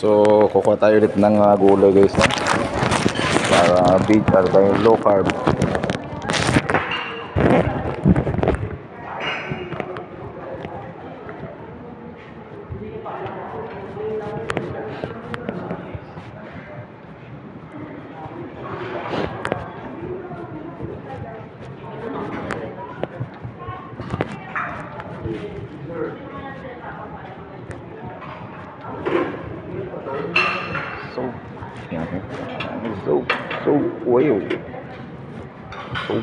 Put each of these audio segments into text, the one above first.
So, kukuha tayo ulit ng uh, gulay guys. No? Para big, para tayo low carb. So, yan. So, so, oil. So,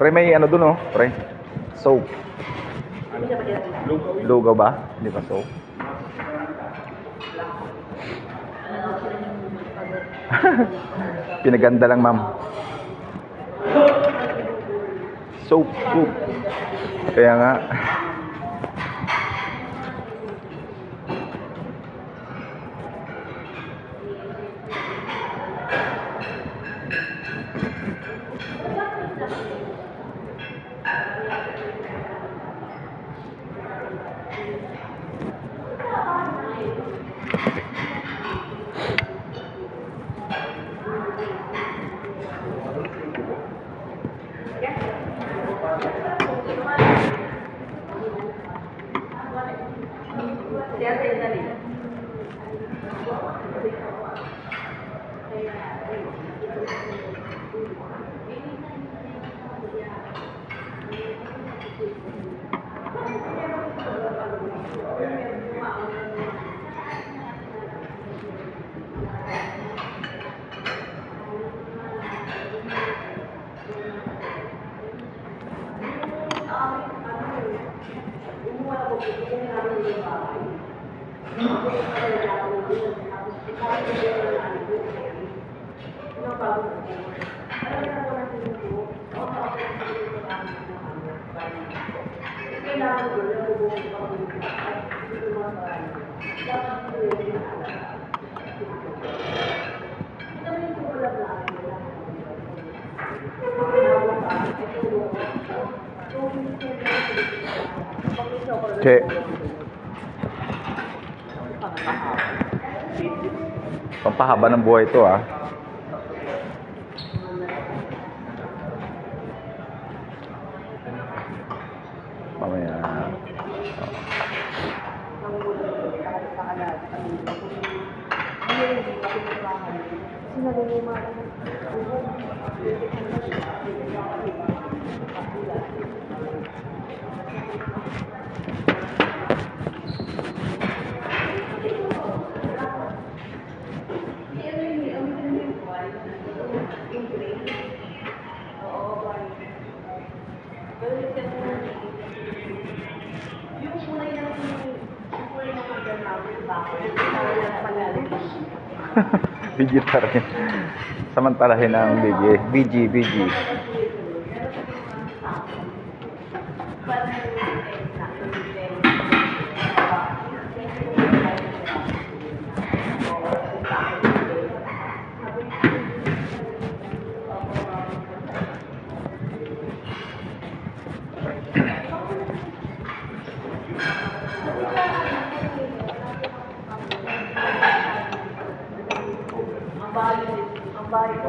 Pre, may ano dun oh, pre. Soap. Lugaw ba? Hindi ba soap? Pinaganda lang, ma'am. Soap, soap. Kaya nga. 何? Che. Pampahaba ng buhay ito ah. BG pa rin. Samantalahin ang BG. BG, BG. Ang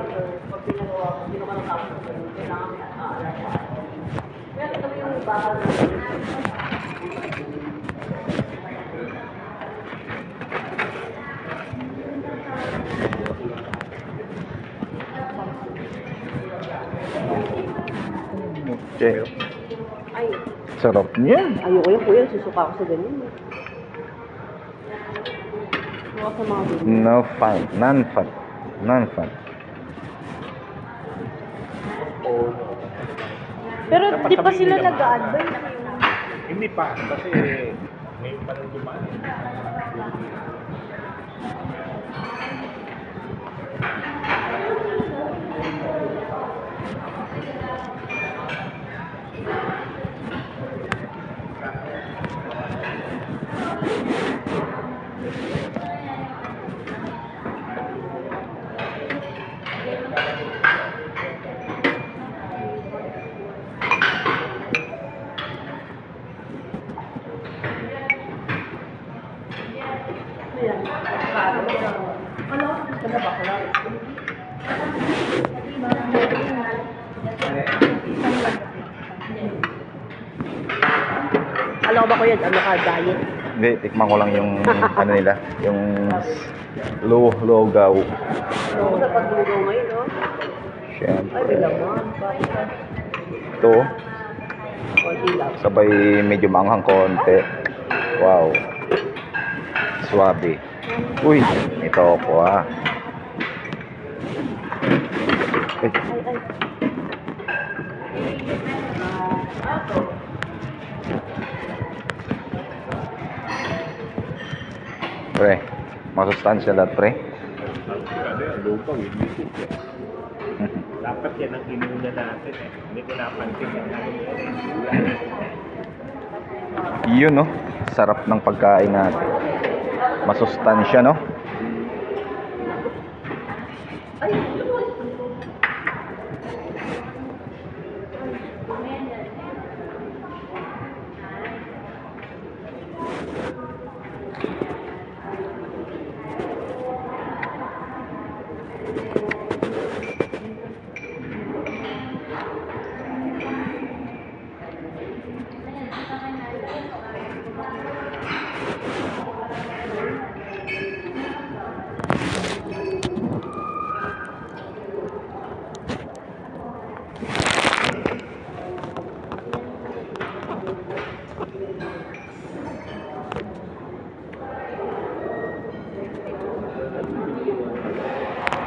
ko, sir, pag pinagawa ko, hindi naman natapos ko, kailangan may aalala. Kaya kami yung bahay Che. Ay, Sarap niyan. ayoko yung kuya, susuka ako sa ganyan. No fun. Non-fun. Non-fun. Pero di pa sila nag-a-advise. Hindi pa, kasi ngayon pa ko yan, ano ka, diet? Hindi, tikman ko lang yung ano nila, yung lo logaw. Oo. Sa paglugaw ngayon, no? Ay, Siyempre. may laman. Bakit ka? Ito, Konti lang. sabay medyo manghang konti. Wow. Swabe. Uy, ito po ah. Eh, Ay, ay. Pre, masustansya lahat pre. Ang sigado yan, lupaw, hindi suka. Dapat yan ang inuna natin eh. Hindi ko napansin. Yun no, sarap ng pagkain natin. Masustansya no.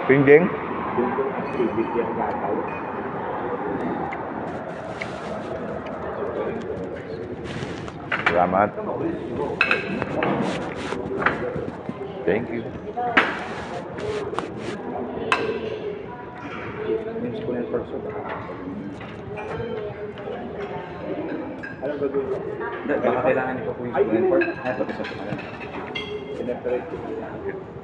Pinding. Salamat. Thank you. Ko na. Anong gagawin ko? Baka kailangan niyo po yung part. Ay, ito, isa po. Sineperate ko.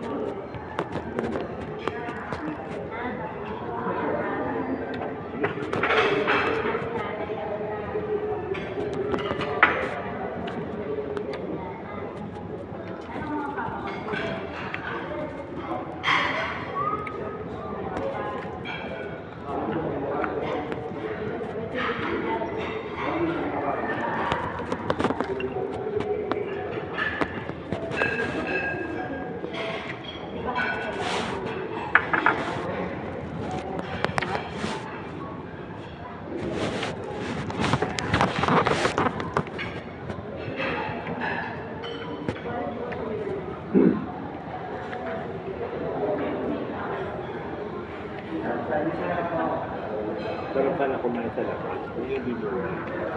Pero sana kumain sa labas. Kung hindi mo,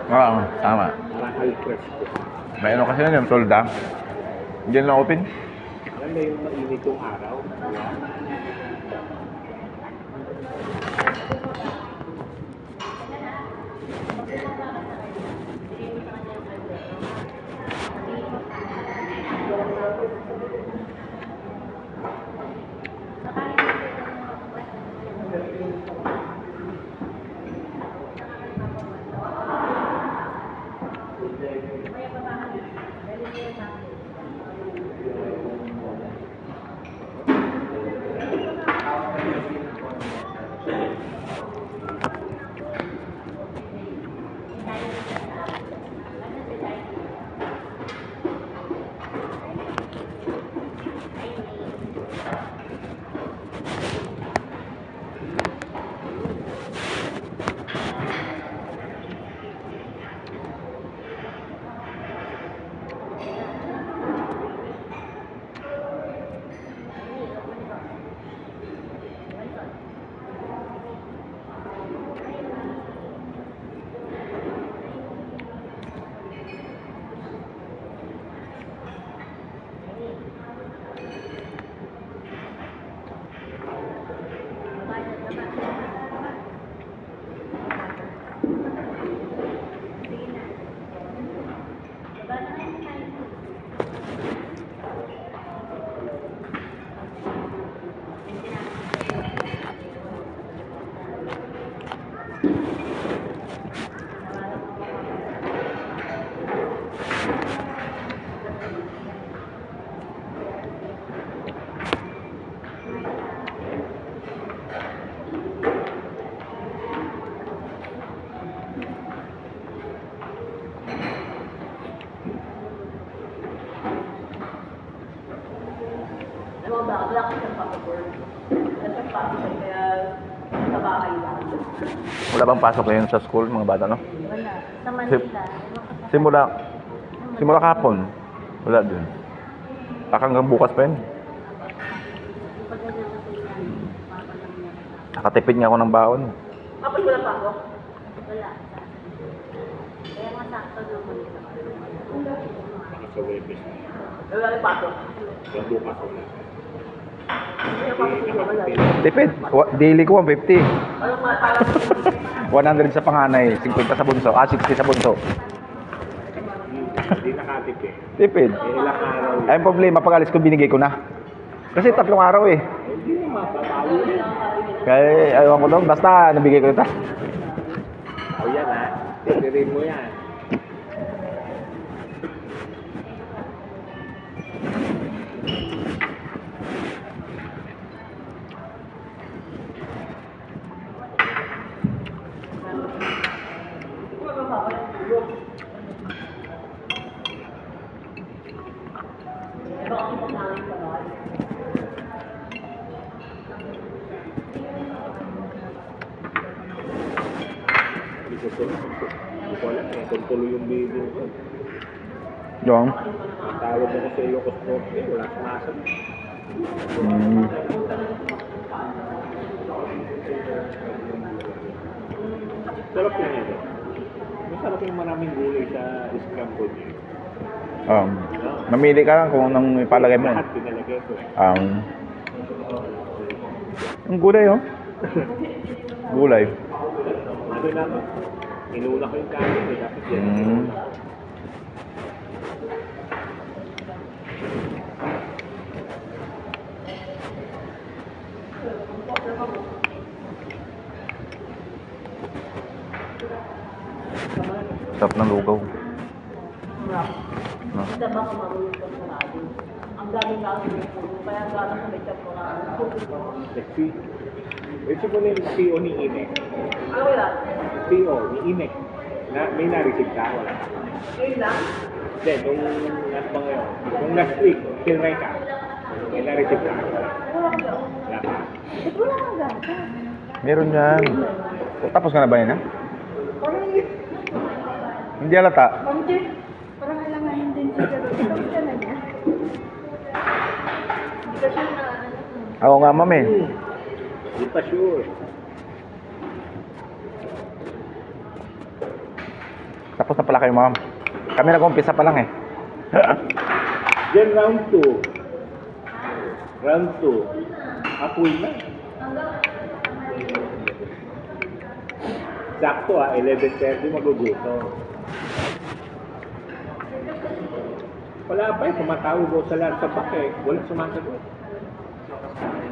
Oo, tama. parang high press ko. May ano kasi yun, yung solda. Hindi na open. Alam mo yung mainit yung araw? Wala bang pasok ngayon sa school, mga bata, no? Wala. Sa Manila. Simula, simula kahapon. Wala din. Baka hanggang bukas pa yun. Nakatipid nga ako ng baon. Kapag wala pasok, Wala. Kaya nga sakto naman. Sa Webes na. wala rin pasok. Tipid. Daily ko 150. Anong mga parang 100 sa panganay, 50 sa bunso. Ah, 60 sa bunso. Hindi nakatip eh. Tipid. Eh. Ay, ang problema, pag alis ko, binigay ko na. Kasi tatlong araw eh. Hindi mapapawi rin. Kaya, ayaw ko doon. Basta, nabigay ko ito. O yan ha. Tipirin mo yan. Sa Ilocos Norte. Wala sumasagot. Mm. Sarap yan ito. Masarap yung maraming gulay sa scrambled egg. Um, namili ka lang kung anong ipalagay mo. Lahat pinalagay ko eh. Um, ang gulay, oh. Gulay. Ano naman? Inuna ko yung kanin eh. Dapat yan. Mm. Sarap ng lugaw. No? Isa ba kung marunong ka sa radio? Ang daming namin ng puno, kaya gano'n sa may temporary. Sexy. Ito po na yung PO ni Inek. Ano wala? PO ni Inek. Na, may na-receive ka? Wala. Yun lang? Then, nung last ba ngayon? Nung last week, tinry ka. May na-receive ka? Wala. Wala ka? Wala pa. Ba't wala kang gata? Meron yan. Tapos ka na ba yan, ha? Hindi halata. Ma'am Jess, parang alanganin din siguro. Ikaw ka na niya. Hindi ka siya na ano. Ako nga, ma'am, eh. Hindi pa sure. Tapos na pala kayo, ma'am. Kami nag-umpisa pa lang, eh. Then round 2. Round 2. Apoy na. Sakto ah, 11.30 magugutom. Wala pa eh, tumatawag ko sa lahat sa back eh. Wala sumasagot.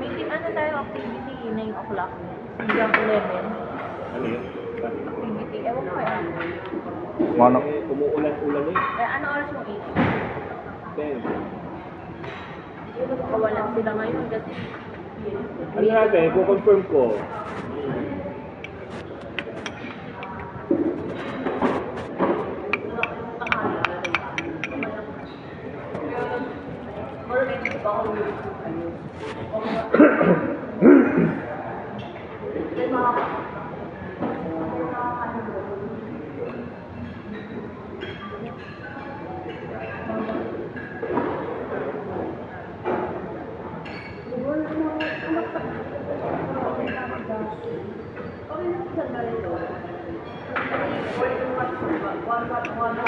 May ano tayo activity, 9 o'clock. Hanggang 11. Ano yun? Activity, ewan ko eh. Ano? Eh, umuulan-ulan eh. Eh, ano oras yung 8? Then, Kawalan sila ngayon kasi ano natin, i-confirm ko. Hindi mo kung ano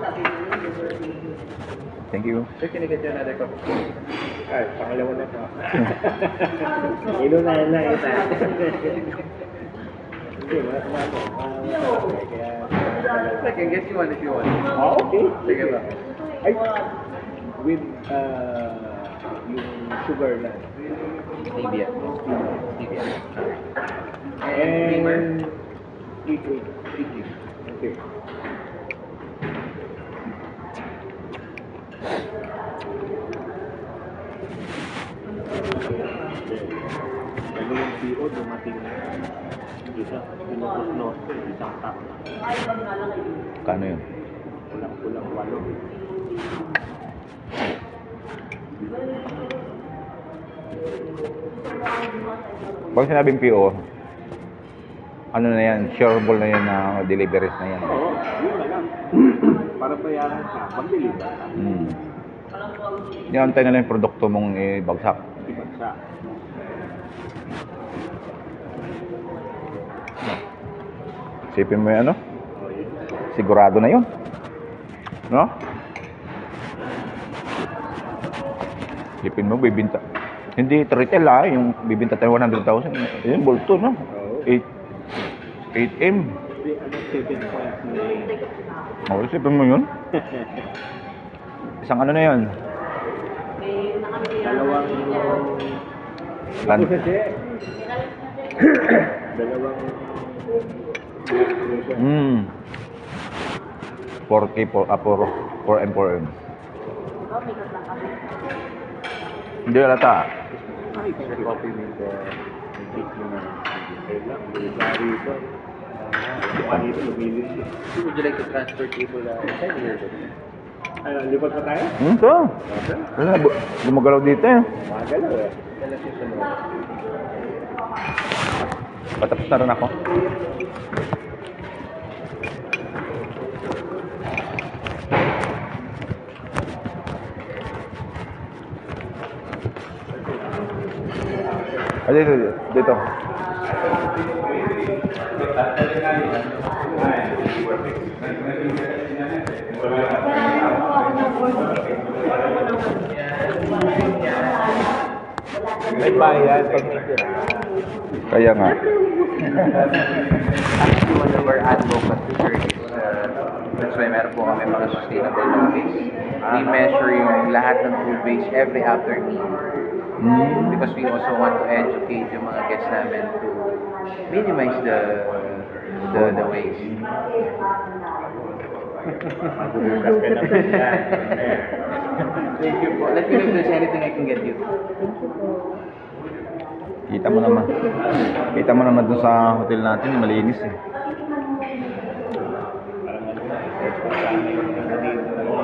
sabi mo yun. Thank you. Sir, kinigat yun natin ko. Ay, pangalawa na to. Inunahan na kita. Hindi, wala. Kaya, I can get you one if you want. Ah, okay. Sige ba? Ay, with uh, yung sugar na. Stevia. Stevia. And eat, eat, eat. Okay. Yung PO dumating na isa, isang wag nga lang kayo. Kano yun? Kulang-kulang walo. Pag sinabing PO, ano na yan, sureable na yan na deliveries na yan. Oo, yun na lang. Para bayaran ka, mag-deliver ka. Hmm. Iantay na lang yung produkto mong ibagsak. Ibag sa Sipin mo yung ano, Oh, sigurado na yun. No? Sipin mo, bibinta. Hindi retail ah, yung bibinta tayo 100,000. Yun, bolto, no? Oo. 8, 8M. Hindi, ano, 7.9. Oh, sipin mo yun. Isang ano na yun? Dalawang... Lan- Dalawang... Hmm. 4K, 4, ah, 4, 4M, 4M. Oh, may kaslang kami. Hindi alata. Ay, kasi compliment ko. Ang cake nyo na. Kailang, bulgari ito. Dito, lumilis eh. Would you like to transfer cable uh, inside here? Ay, lipat pa tayo? Hmm, ito. Okay. Gumagalaw dito eh. Magalaw eh. Patapos na rin ako. Dito, dito. May bayad pag may tira. Kaya nga. Actually, one of our advocates sir is, uh, that's why meron po kami mga sustainable ways. We measure yung lahat ng food waste every after meal. Because we also want to educate yung mga guests namin to minimize the the, the waste. Thank you po. Let me know if there's anything I can get you. Kita mo naman. Kita mo naman dun sa hotel natin, malinis eh. Ano ano.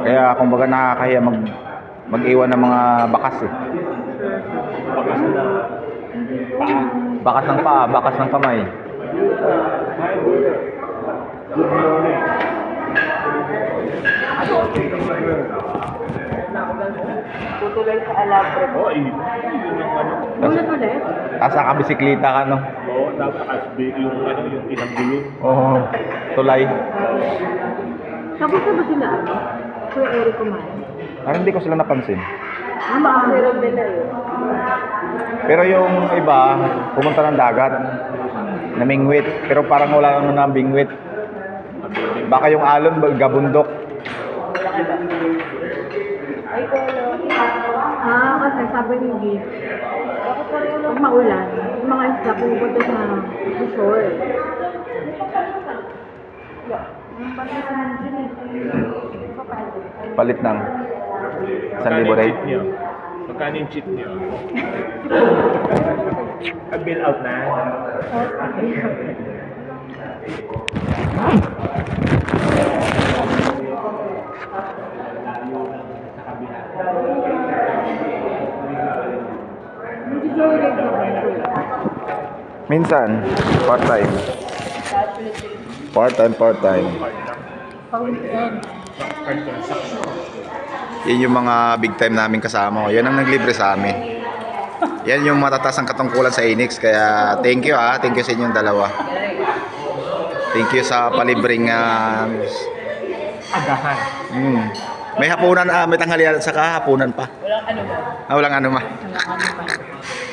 Kaya kumbaga nakakahiya mag mag-iwan ng mga bakas eh. Bakas na paa. Bakas ng paa, bakas ng kamay. Morning. Tutulay sa alabre. Oo, yun. Yun yung ano. Ulit ulit? Tapos nakabisiklita ka no? Oo, tapos asbi, yung ano, yung isang gulong. Oo. Tulay. Tapos na ba sila ano? Kuya Eric kumain? Parang hindi ko sila napansin. Ah, maaari nila yun. Pero yung iba, pumunta ng dagat. Namingwit. Pero parang wala naman na bingwit. Baka yung alon, gabundok. Ah, kasi sabi ni Gig, pag maulan, yung mga isla pupunta sa eh. Palit ng 1,000 rin. cheat niyo? Magkano yung cheat niyo? Bill out na. Hindi Minsan, part-time. Part-time, part-time. Yan yung mga big time namin kasama ko. Yan ang naglibre sa amin. Yan yung matataas ang katungkulan sa Enix. Kaya thank you ah. Thank you sa inyong dalawa. Thank you sa palibring uh, Agahan. mm. May hapunan, ah, may tanghalian at saka hapunan pa. Walang ano ba? Ah, walang ano ma. Walang ano ba?